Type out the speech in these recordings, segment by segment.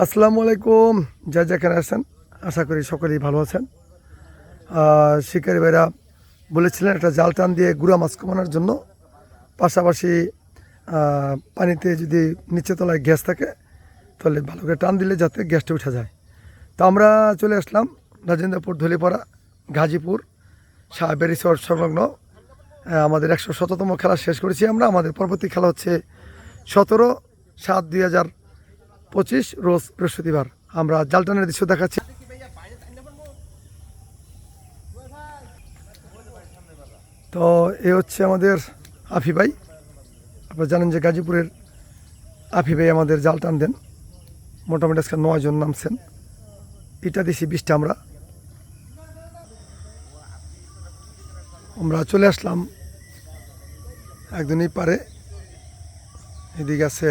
আসসালামু আলাইকুম। যা যেখানে আছেন আশা করি সকলেই ভালো আছেন। শিকারী ভাইরা বলেছিলেন, একটা জাল টান দিয়ে গুড়া মাছ কমানোর জন্য। পাশাপাশি পানিতে যদি নিচে তলায় গ্যাস থাকে, তাহলে ভালো করে টান দিলে যাতে গ্যাসটা উঠা যায়। তো আমরা চলে আসলাম রাজেন্দ্রপুর ধলিপাড়া, গাজীপুর, সাহেবের রিসোর্ট সংলগ্ন। আমাদের একশো শততম খেলা শেষ করেছি আমরা। আমাদের পরবর্তী খেলা হচ্ছে সতেরো সাত দুই হাজার পঁচিশ, রোজ বৃহস্পতিবার। আমরা জালটানের দৃশ্য দেখাচ্ছি। তো এ হচ্ছে আমাদের আফি ভাই। আপনারা জানেন যে গাজীপুরের আফি ভাই আমাদের জাল টান দেন। মোটামুটি আজকে নয় জন নামছেন। এটা দিছি বিশটা আমরা। আমরা চলে আসলাম একদিনই পারে। এদিকে আছে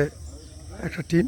একটা টিম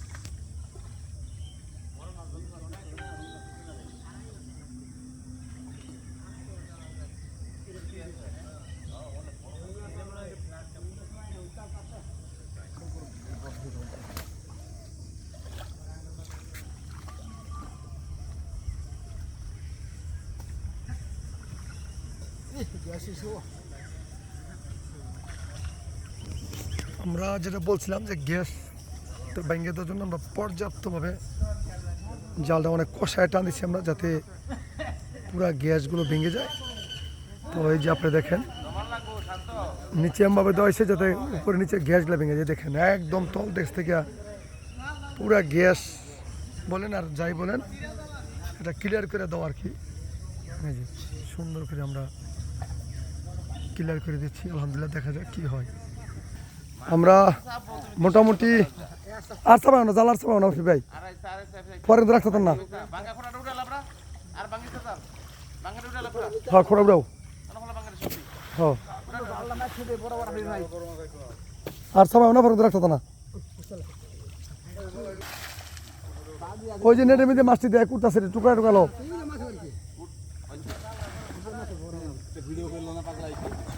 আমরা যেটা বলছিলাম যে গ্যাস ভেঙে দেওয়ার জন্য আমরা পর্যাপ্তভাবে জালটা অনেক কষায় টান দিচ্ছি আমরা যাতে পুরো গ্যাসগুলো ভেঙে যায়। তো এই যে আপনি দেখেন, নিচে এমভাবে দেওয়া হয়েছে যাতে উপরে নিচে গ্যাসগুলো ভেঙে যায়। দেখেন, একদম তল দেশ থেকে পুরা গ্যাস বলেন আর যাই বলেন, এটা ক্লিয়ার করে দেওয়া আর কি। সুন্দর করে আমরা ক্লিয়ার করে দিচ্ছি, আলহামদুলিল্লাহ দেখা যাক কি হয়। আমরা মোটামুটি আর চাপাও না, জাল আর না ভাই। পরে তো রাখতে না। হ্যাঁ খোড়া উড়াও। হ্যাঁ। আর না পরে তো না। ওই যে নেটের মধ্যে মাছটি দেয় কুর্তা সেটে টুকরা টুকালো ঘুমায় হ্যাঁ রেডি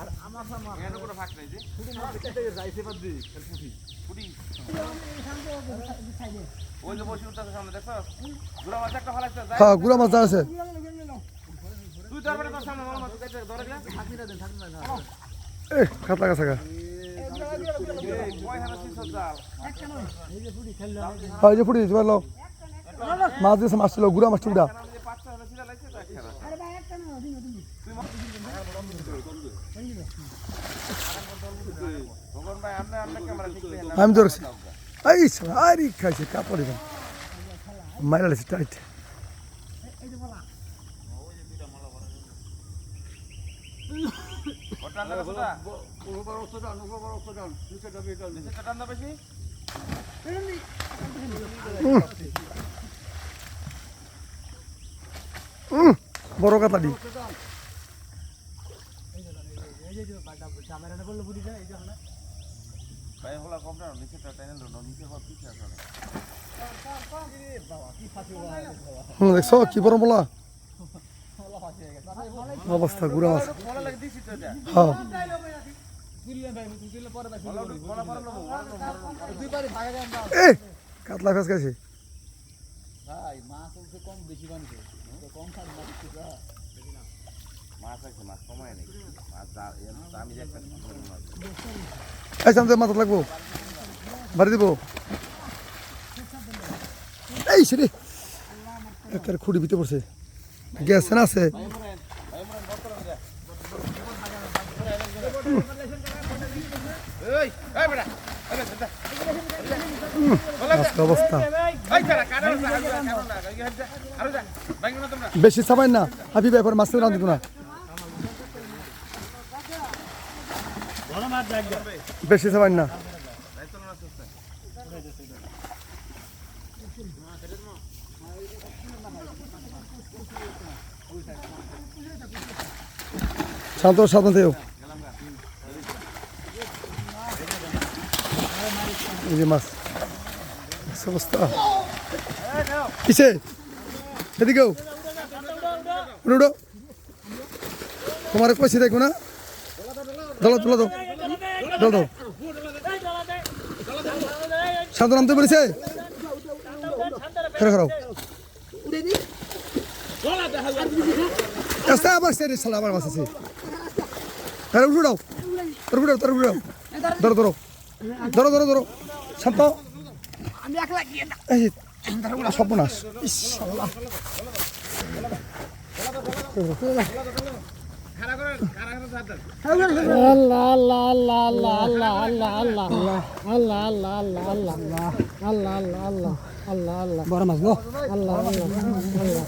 উঠালা আমরা আমরা আচ্ছা আর উঠা এখানে যান দাঁড়ায় আছি দেড় ফাঁকা এর উপরে ফাঁক নাই যে যাইতে ফুটি ফুটি ওই যে বসে উঠতেছে সামনে দেখছ? গুড়া মাছ একটা ফালাইছে হ্যাঁ গুড়া মাছ আছে। তুই ধরবে তোর সামনে মাছ ধরে গেলে থাকি। না দেন থাকি না এ যে মাছ দিয়েছে মাছ ছিল গুড়া মাছটি উড়া আমি ধরেছি। এই আরে খাইছে কাপড় মাইরা লেছে টাইট। ওটা আনলে কতটা নিচেটা টান দাও বেশি উম, বড় কাতা দি ভাই হলা কম না নিচেটা টাইনে লো নিচে হওয়ার পিছে আছে হুম দেখছ কি বড় বলা? অবস্থা গুড়া মাছ মলা লাগে দিছি তো ভাই মাছ অবশ্য কম বেশি কম মাছ আছে মাছ কমায় মাছ লাগবো। বাড়ি এই সেরে একটা খুঁড়ি ভিতরে পড়ছে। গ্যাস না আছে। অবস্থা। বেশি সাবাই না। হাবি ব্যাপার মাছ রাঁধবো না। বেশি সাবাই না। শান্ত, সাবধান থেও মাছ। অবস্থা। কিসে এদিকেও উঠো তোমার কইছি দেখো না। দলো তুলো দাও। দলো দাও। শান্ত নামতে পেরেছে? ফেরো রাস্তা আবার সেরে সালা আবার মাছ আছে। আরে উঠে দাও তোর উঠে দাও তোর উঠে দাও ধরো ধরো। ধরো ধরো ধরো। শান্ত সর্বনাশ বড় মাছ গো আল্লাহ আল্লাহ আল্লাহ